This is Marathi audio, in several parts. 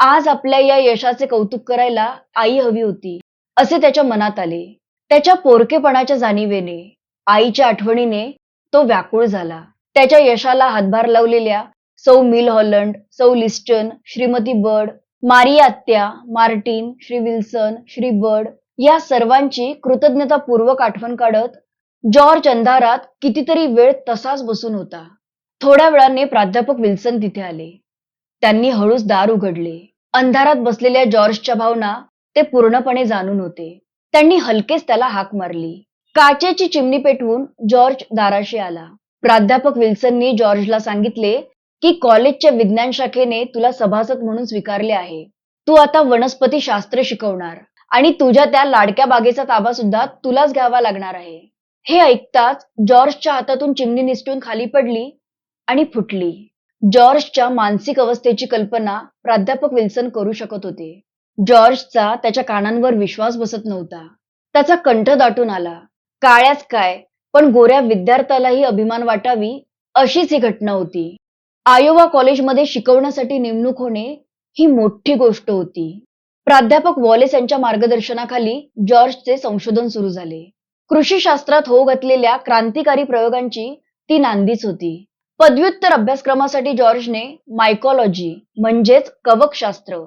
आज आपल्या या यशाचे कौतुक करायला आई हवी होती असे त्याच्या मनात आले. त्याच्या पोरकेपणाच्या जाणीवेने आईच्या आठवणीने तो व्याकुळ झाला. त्याच्या यशाला हातभार लावलेल्या सौ मिल हॉलंड सौ लिस्टन श्रीमती बर्ड मारी आत्या Martin Shri Wilson Shri Bird या सर्वांची कृतज्ञतापूर्वक आठवण काढत जॉर्ज अंधारात कितीतरी वेळ तसाच बसून होता. थोड्या वेळाने प्राध्यापक विल्सन तिथे आले. त्यांनी हळूच दार उघडले. अंधारात बसलेल्या जॉर्जच्या भावना ते पूर्णपणे जाणून होते. त्यांनी हलकेच त्याला हाक मारली. काचेची चिमणी पेटवून जॉर्ज दाराशी आला. प्राध्यापक विल्सननी जॉर्जला सांगितले की कॉलेजच्या विज्ञान शाखेने तुला सभासद म्हणून स्वीकारले आहे. तू आता वनस्पती शास्त्र शिकवणार आणि तुझ्या त्या लाडक्या बागेचा ताबा सुद्धा तुलाच घ्यावा लागणार आहे. हे ऐकताच जॉर्जच्या हातातून चिमणी निसटून खाली पडली आणि फुटली. जॉर्जच्या मानसिक अवस्थेची कल्पना प्राध्यापक विल्सन करू शकत होते. जॉर्जचा त्याच्या कानांवर विश्वास बसत नव्हता. त्याचा कंठ दाटून आला. काळ्याच काय पण गोऱ्या विद्यार्थ्यालाही अभिमान वाटावी अशीच ही घटना होती. आयोवा कॉलेजमध्ये शिकवण्यासाठी नेमणूक होणे ही मोठी गोष्ट होती. प्राध्यापक वॉलेस यांच्या मार्गदर्शनाखाली जॉर्जचे संशोधन सुरू झाले. कृषीशास्त्रात होऊ घातलेल्या क्रांतिकारी प्रयोगांची ती नांदीच होती. पदव्युत्तर अभ्यासक्रमासाठी जॉर्जने मायकॉलॉजी म्हणजेच कवकशास्त्र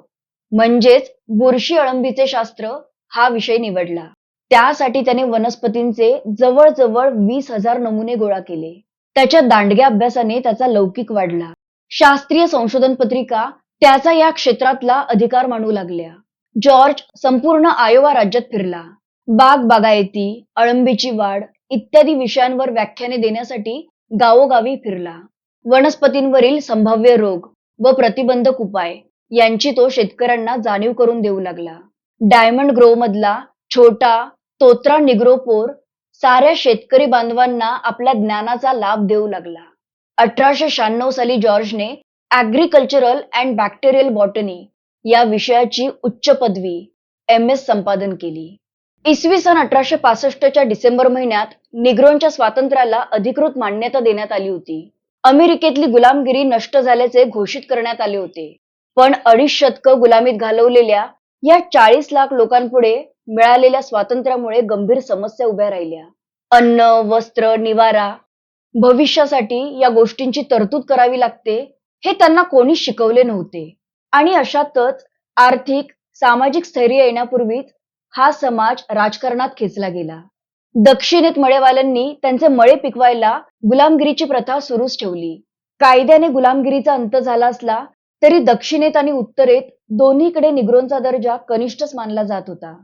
म्हणजेच बुरशी अळंबीचे शास्त्र हा विषय निवडला. त्यासाठी त्याने वनस्पतींचे जवळजवळ वीस हजार नमुने गोळा केले. त्याच्या दांडग्या अभ्यासाने त्याचा लौकिक वाढला. शास्त्रीय संशोधन पत्रिका त्याचा या क्षेत्रातला अधिकार मानू लागल्या. जॉर्ज संपूर्ण आयोवा राज्यात फिरला. बाग बागायती अळंबीची वाढ इत्यादी विषयांवर व्याख्याने देण्यासाठी गावोगावी फिरला. वनस्पतींवरील संभाव्य रोग व प्रतिबंधक उपाय यांची तो शेतकऱ्यांना जाणीव करून देऊ लागला. डायमंड ग्रो मधला छोटा तोत्रा निग्रोपोर साऱ्या शेतकरी बांधवांना आपल्या ज्ञानाचा लाभ देऊ लागला. अठराशे शहाण्णव साली जॉर्जने ऍग्रिकल्चरल अँड बॅक्टेरियल बॉटनी या विषयाची उच्च पदवी एम एस संपादन केली. इसवी सन अठराशे पासष्टच्या डिसेंबर महिन्यात निग्रोनच्या स्वातंत्र्याला अधिकृत मान्यता देण्यात आली होती. अमेरिकेतली गुलामगिरी नष्ट झाल्याचे घोषित करण्यात आले होते. पण अडीच शतक गुलामीत घालवलेल्या या चाळीस लाख लोकांपुढे मिळालेल्या स्वातंत्र्यामुळे गंभीर समस्या उभ्या राहिल्या. अन्न वस्त्र निवारा भविष्यासाठी या गोष्टींची तरतूद करावी लागते हे त्यांना कोणी शिकवले नव्हते. आणि अशातच आर्थिक सामाजिक स्थैर्य येण्यापूर्वीच हा समाज राजकारणात खेचला गेला. दक्षिणेत मळेवाल्यांनी त्यांचे मळे पिकवायला गुलामगिरीची प्रथा सुरूच ठेवली. कायद्याने गुलामगिरीचा अंत झाला असला तरी दक्षिणेत आणि उत्तरेत दोन्हीकडे निग्रोनचा दर्जा कनिष्ठच मानला जात होता.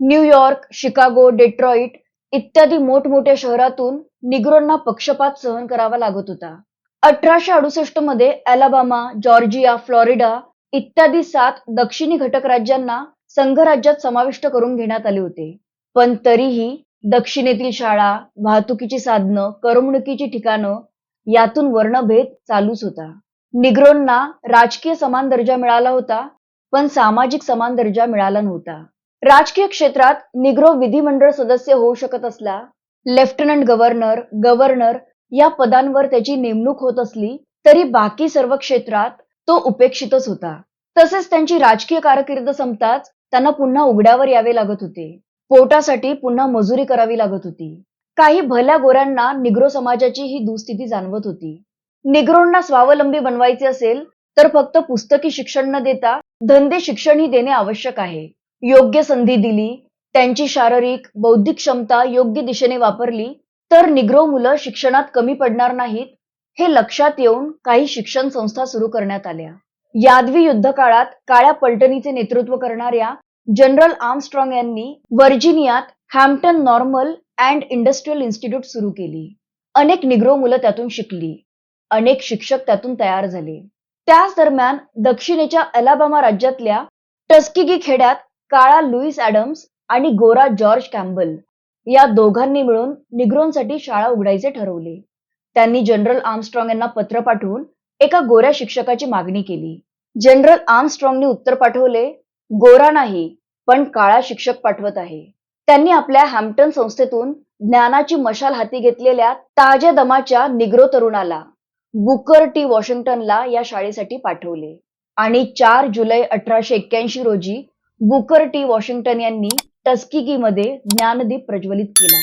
न्यूयॉर्क शिकागो डेट्रॉइट इत्यादी मोठमोठ्या शहरातून निग्रोंना पक्षपात सहन करावा लागत होता. अठराशे अडुसष्टमध्ये अलाबामा जॉर्जिया फ्लॉरिडा इत्यादी सात दक्षिणी घटक राज्यांना संघराज्यात समाविष्ट करून घेण्यात आले होते. पण तरीही दक्षिणेतील शाळा वाहतुकीची साधनं करमणुकीची ठिकाणं यातून वर्णभेद चालूच होता. निग्रोंना राजकीय समान दर्जा मिळाला होता पण सामाजिक समान दर्जा मिळाला नव्हता. राजकीय क्षेत्रात निग्रो विधिमंडळ सदस्य होऊ शकत असला लेफ्टनंट गव्हर्नर गव्हर्नर या पदांवर त्याची नेमणूक होत असली तरी बाकी सर्व क्षेत्रात तो उपेक्षितच होता. तसेच त्यांची राजकीय कारकीर्द संपताच त्यांना पुन्हा उघड्यावर यावे लागत होते. पोटासाठी पुन्हा मजुरी करावी लागत होती. काही भल्या गोऱ्यांना निग्रो समाजाची ही दुस्थिती जाणवत होती. निग्रोंना स्वावलंबी बनवायचे असेल तर फक्त पुस्तकी शिक्षण न देता धंदे शिक्षणही देणे आवश्यक आहे. योग्य संधी दिली त्यांची शारीरिक बौद्धिक क्षमता योग्य दिशेने वापरली तर निग्रो मुलं शिक्षणात कमी पडणार नाहीत हे लक्षात येऊन काही शिक्षण संस्था सुरू करण्यात आल्या. यादवी युद्ध काळात काळ्या पलटणीचे नेतृत्व करणाऱ्या जनरल आर्मस्ट्रॉंग यांनी व्हर्जिनियात Hampton Normal and Industrial Institute सुरू केली. अनेक निग्रो मुलं त्यातून शिकली. अनेक शिक्षक त्यातून तयार झाले. त्याच दरम्यान दक्षिणेच्या अलाबामा राज्यातल्या टस्किगी खेड्यात काळा लुईस ऍडम्स आणि गोरा जॉर्ज कॅम्बल या दोघांनी मिळून निग्रोंसाठी शाळा उघडायचे ठरवले. त्यांनी जनरल आर्मस्ट्रॉंग यांना पत्र पाठवून एका गोऱ्या शिक्षकाची मागणी केली. जनरल आर्मस्ट्रॉंगने उत्तर पाठवले गोरा नाही पण काळा शिक्षक पाठवत आहे. त्यांनी आपल्या हॅम्प्टन संस्थेतून ज्ञानाची मशाल हाती घेतलेल्या ताज्या दमाच्या निग्रो तरुणाला बुकर टी. वॉशिंग्टनला या शाळेसाठी पाठवले. आणि चार जुलै अठराशे एक्क्याऐंशी रोजी बुकर टी. वॉशिंग्टन यांनी टस्किगीमध्ये ज्ञानदीप प्रज्वलित केला.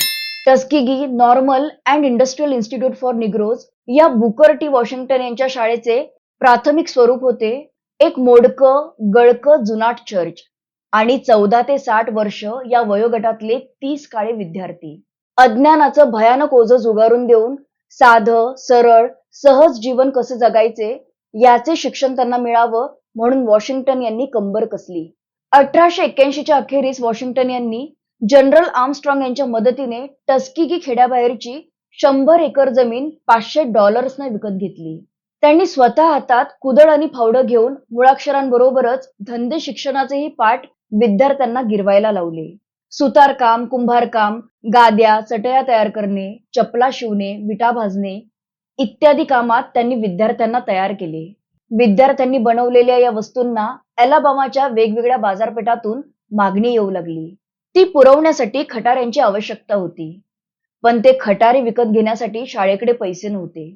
Tuskegee Normal and Industrial Institute for Negroes या बुकर टी. वॉशिंग्टन यांच्या शाळेचे प्राथमिक स्वरूप होते. एक मोडकं गळकं जुनाट चर्च आणि चौदा ते साठ वर्ष या वयोगटातले तीस काळे विद्यार्थी. अज्ञानाचं भयानक ओझं जुगारून देऊन साधं सरळ सहज जीवन कसं जगायचे याचे शिक्षण त्यांना मिळावं म्हणून वॉशिंग्टन यांनी कंबर कसली. अठराशे एक्क्याऐंशीच्या अखेरीस वॉशिंग्टन यांनी जनरल आर्मस्ट्रॉंग यांच्या मदतीने टस्किगी खेड्याबाहेरची शंभर एकर जमीन पाचशे डॉलर्सने विकत घेतली. त्यांनी स्वतः हातात कुदळ आणि फावडं घेऊन मुळाक्षरांबरोबरच धंदे शिक्षणाचेही पाठ विद्यार्थ्यांना गिरवायला लावले. सुतारकाम कुंभारकाम गाद्या चटया तयार करणे चपला शिवणे विटा भाजणे इत्यादी कामात त्यांनी विद्यार्थ्यांना तयार केले. विद्यार्थ्यांनी बनवलेल्या या वस्तूंना अलाबामाच्या वेगवेगळ्या बाजारपेठातून मागणी येऊ लागली. ती पुरवण्यासाठी खटाऱ्यांची आवश्यकता होती. पण ते खटारे विकत घेण्यासाठी शाळेकडे पैसे नव्हते.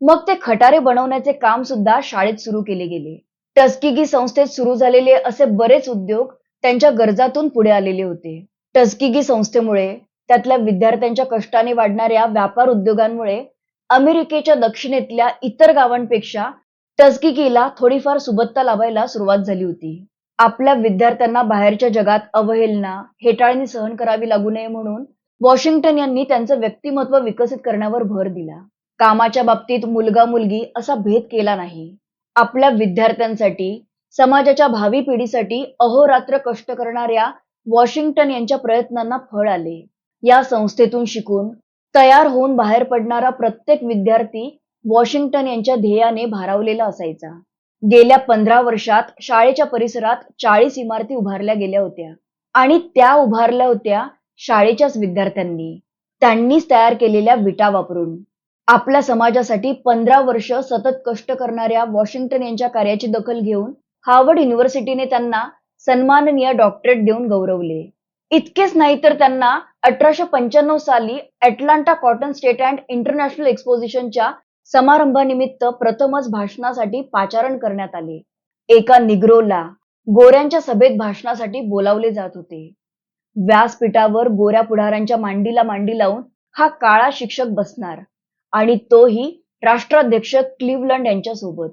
मग ते खटारे बनवण्याचे काम सुद्धा शाळेत सुरू केले गेले. टस्किगी संस्थेत सुरू झालेले असे बरेच उद्योग त्यांच्या गरजातून पुढे आलेले होते. टस्किगी संस्थेमुळे त्यातल्या विद्यार्थ्यांच्या कष्टाने वाढणाऱ्या व्यापार उद्योगांमुळे अमेरिकेच्या दक्षिणेतल्या इतर गावांपेक्षा टस्किगीला थोडीफार सुबत्ता लावायला सुरुवात झाली होती. आपल्या विद्यार्थ्यांना बाहेरच्या जगात अवहेलना हेटाळणी सहन करावी लागू नये म्हणून वॉशिंग्टन यांनी त्यांचं व्यक्तिमत्व विकसित करण्यावर भर दिला. कामाच्या बाबतीत मुलगा मुलगी असा भेद केला नाही. आपल्या विद्यार्थ्यांसाठी समाजाच्या भावी पिढीसाठी अहोरात्र कष्ट करणाऱ्या वॉशिंग्टन यांच्या प्रयत्नांना फळ आले. या संस्थेतून शिकून तयार होऊन बाहेर पडणारा प्रत्येक विद्यार्थी वॉशिंग्टन यांच्या ध्येयाने भारावलेला असायचा. गेल्या पंधरा वर्षात शाळेच्या परिसरात चाळीस इमारती उभारल्या गेल्या होत्या आणि त्या उभारल्या होत्या शाळेच्याच विद्यार्थ्यांनी. त्यांनीच तयार केलेल्या विटा वापरून. आपल्या समाजासाठी पंधरा वर्ष सतत कष्ट करणाऱ्या वॉशिंग्टन यांच्या कार्याची दखल घेऊन हार्वर्ड युनिव्हर्सिटीने त्यांना सन्माननीय डॉक्टरेट देऊन गौरवले. इतकेच नाही तर त्यांना अठराशे पंच्याण्णव साली Atlanta Cotton State and International एक्सपोजिशनच्या समारंभानिमित्त प्रथमच भाषणासाठी पाचारण करण्यात आले. एका निग्रोला गोऱ्यांच्या सभेत भाषणासाठी बोलावले जात होते. व्यासपीठावर गोऱ्या पुढाऱ्यांच्या मांडीला मांडी लावून हा काळा शिक्षक बसणार. आणि तोही राष्ट्राध्यक्ष क्लिवलंड यांच्यासोबत.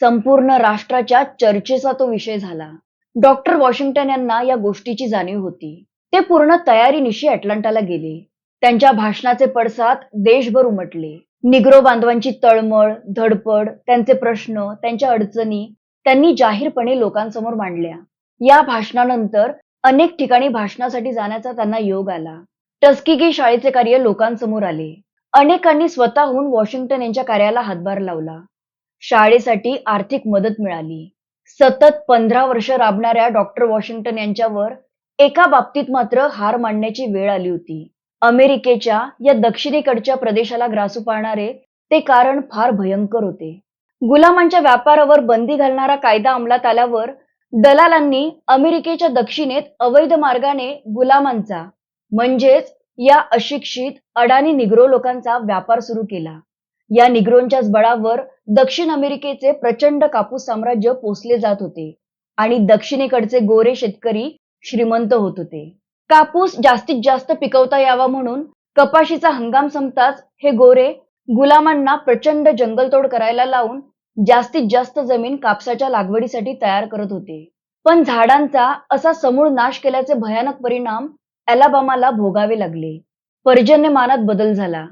संपूर्ण राष्ट्राच्या चर्चेचा तो विषय झाला. डॉक्टर वॉशिंग्टन यांना या गोष्टीची जाणीव होती. ते पूर्ण तयारीनिशी अटलांटाला गेले. त्यांच्या भाषणाचे पडसाद देशभर उमटले. निग्रो बांधवांची तळमळ धडपड त्यांचे प्रश्न त्यांच्या अडचणी त्यांनी जाहीरपणे लोकांसमोर मांडल्या. या भाषणानंतर अनेक ठिकाणी भाषणासाठी जाण्याचा त्यांना योग आला. टस्किगी शाळेचे कार्य लोकांसमोर आले. अनेकांनी स्वतःहून वॉशिंग्टन यांच्या कार्याला हातभार लावला. शाळेसाठी आर्थिक मदत मिळाली. सतत पंधरा वर्ष राबणाऱ्या डॉक्टर वॉशिंग्टन यांच्यावर एका बाबतीत मात्र हार मांडण्याची वेळ आली होती. अमेरिकेच्या या दक्षिणेकडच्या प्रदेशाला ग्रासू पाळणारे ते कारण फार भयंकर होते. गुलामांच्या व्यापारावर बंदी घालणारा कायदा अंमलात आल्यावर दलालांनी अमेरिकेच्या दक्षिणेत अवैध मार्गाने गुलामांचा म्हणजेच या अशिक्षित अडाणी निग्रो लोकांचा व्यापार सुरू केला. या निग्रोंच्याच बळावर दक्षिण अमेरिकेचे प्रचंड कापूस साम्राज्य पोचले जात होते आणि दक्षिणेकडचे गोरे शेतकरी श्रीमंत होत होते. कापूस जास्तीत जास्त पिकवता यावा म्हणून कपाशीचा हंगाम संपताच हे गोरे गुलामांना प्रचंड जंगलतोड करायला लावून जास्तीत जास्त जमीन कापसाच्या लागवडीसाठी तयार करत होते. पण झाडांचा असा समूळ नाश केल्याचे भयानक परिणाम अलाबामाला भोगावे लागले. पर्जन्यमानात बदल झाला.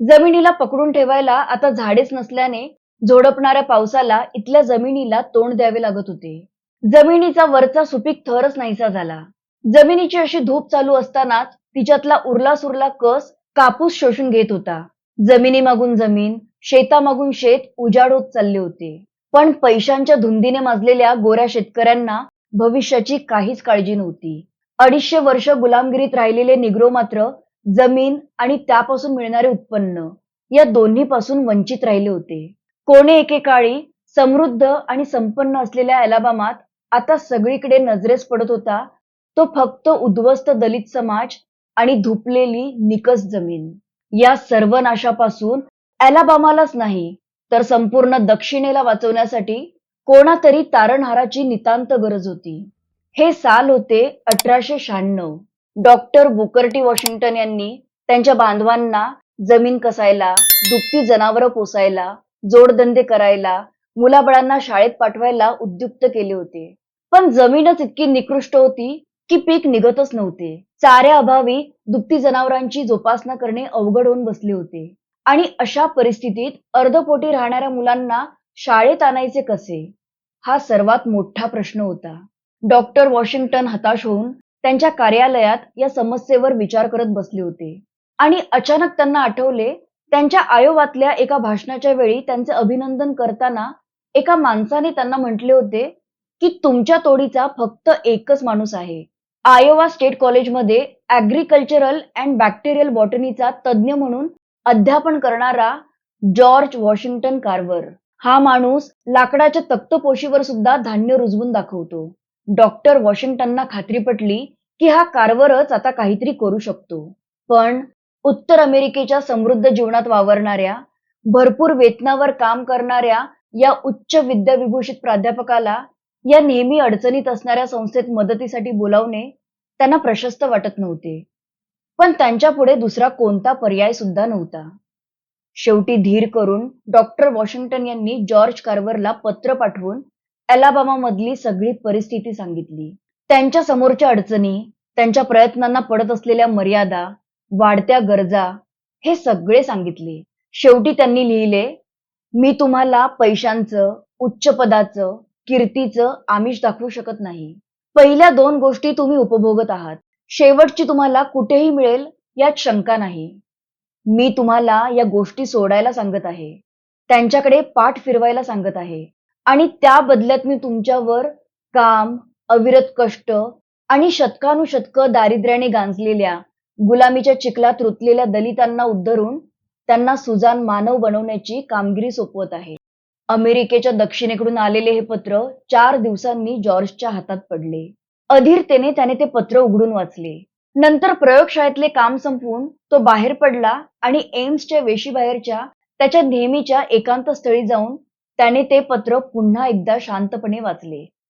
जमिनीला पकडून ठेवायला आता झाडेच नसल्याने झोडपणाऱ्या पावसाला इथल्या जमिनीला तोंड द्यावे लागत होते. जमिनीचा वरचा सुपीक थरच नाहीसा झाला. जमिनीची अशी धूप चालू असतानाच तिच्यातला उरला सुरला कस कापूस शोषून घेत होता. जमिनी मागून जमीन शेतामागून शेत उजाड होत चालले होते. पण पैशांच्या धुंदीने माजलेल्या गोऱ्या शेतकऱ्यांना भविष्याची काहीच काळजी नव्हती. अडीचशे वर्ष गुलामगिरीत राहिलेले निग्रो मात्र जमीन आणि त्यापासून मिळणारे उत्पन्न या दोन्ही पासून वंचित राहिले होते. कोणे एकेकाळी समृद्ध आणि संपन्न असलेल्या अलाबामात आता सगळीकडे नजरेस पडत होता तो फक्त उद्ध्वस्त दलित समाज आणि धुपलेली निकस जमीन. या सर्व नाशापासून अलाबामालाच नाही तर संपूर्ण दक्षिणेला वाचवण्यासाठी कोणातरी तारणहाराची नितांत गरज होती. हे साल होते अठराशे शहाण्णव. डॉक्टर बुकर्टी वॉशिंग्टन यांनी त्यांच्या बांधवांना जमीन कसायला दुभती जनावरं पोसायला जोडधंदे करायला मुलाबळांना शाळेत पाठवायला उद्युक्त केले होते. पण जमीनच इतकी निकृष्ट होती की पीक निघतच नव्हते. चाऱ्या अभावी दुभती जनावरांची जोपासना करणे अवघड होऊन बसले होते. आणि अशा परिस्थितीत अर्धपोटी राहणाऱ्या मुलांना शाळेत आणायचे कसे? हा सर्वात मोठा प्रश्न होता. डॉक्टर वॉशिंग्टन हताश होऊन त्यांच्या कार्यालयात या समस्येवर विचार करत बसले होते. आणि अचानक त्यांना आठवले त्यांच्या आयोवातल्या एका भाषणाच्या वेळी त्यांचे अभिनंदन करताना एका माणसाने त्यांना म्हटले होते की तुमच्या तोडीचा फक्त एकच माणूस आहे. आयोवा स्टेट कॉलेजमध्ये ऍग्रिकल्चरल अँड बॅक्टेरियल बॉटनीचा तज्ज्ञ म्हणून अध्यापन करणारा जॉर्ज वॉशिंग्टन कार्वर. हा माणूस लाकडाच्या तक्तपोशीवर सुद्धा धान्य रुजवून दाखवतो. डॉक्टर वॉशिंग्टनना खात्री पटली की हा कारवरच आता काहीतरी करू शकतो. पण उत्तर अमेरिकेच्या समृद्ध जीवनात वावरणाऱ्या भरपूर वेतनावर काम करणाऱ्या या उच्च विद्याविभूषित प्राध्यापकाला या नेहमी अडचणीत असणाऱ्या संस्थेत मदतीसाठी बोलावणे त्यांना प्रशस्त वाटत नव्हते. पण त्यांच्या पुढे दुसरा कोणता पर्याय सुद्धा नव्हता. शेवटी धीर करून डॉक्टर वॉशिंग्टन यांनी जॉर्ज कार्वरला पत्र पाठवून अलाबामा मधली सगळी परिस्थिती सांगितली. त्यांच्या समोरच्या अडचणी त्यांच्या प्रयत्नांना पडत असलेल्या मर्यादा वाढत्या गरजा हे सगळे सांगितले. शेवटी त्यांनी लिहिले मी तुम्हाला पैशांचं उच्च पदाचं कीर्तीचं आमिष दाखवू शकत नाही. पहिल्या दोन गोष्टी तुम्ही उपभोगत आहात. शेवटची तुम्हाला कुठेही मिळेल यात शंका नाही. मी तुम्हाला या गोष्टी सोडायला सांगत आहे. त्यांच्याकडे पाठ फिरवायला सांगत आहे. आणि त्या बदल्यात मी तुमच्यावर काम अविरत कष्ट आणि शतकानुशतक दारिद्र्याने गांजलेल्या गुलामीच्या चिखलात रुतलेल्या दलितांना उद्धरून त्यांना सुजान मानव बनवण्याची कामगिरी सोपवत आहे. अमेरिकेच्या दक्षिणेकडून आलेले हे पत्र चार दिवसांनी जॉर्जच्या हातात पडले. अधीरतेने त्याने ते पत्र उघडून वाचले. नंतर प्रयोगशाळेतले काम संपवून तो बाहेर पडला आणि एम्सच्या वेशीबाहेरच्या त्याच्या नेहमीच्या एकांत स्थळी जाऊन त्याने ते पत्र पुन्हा एकदा शांतपणे वाचले.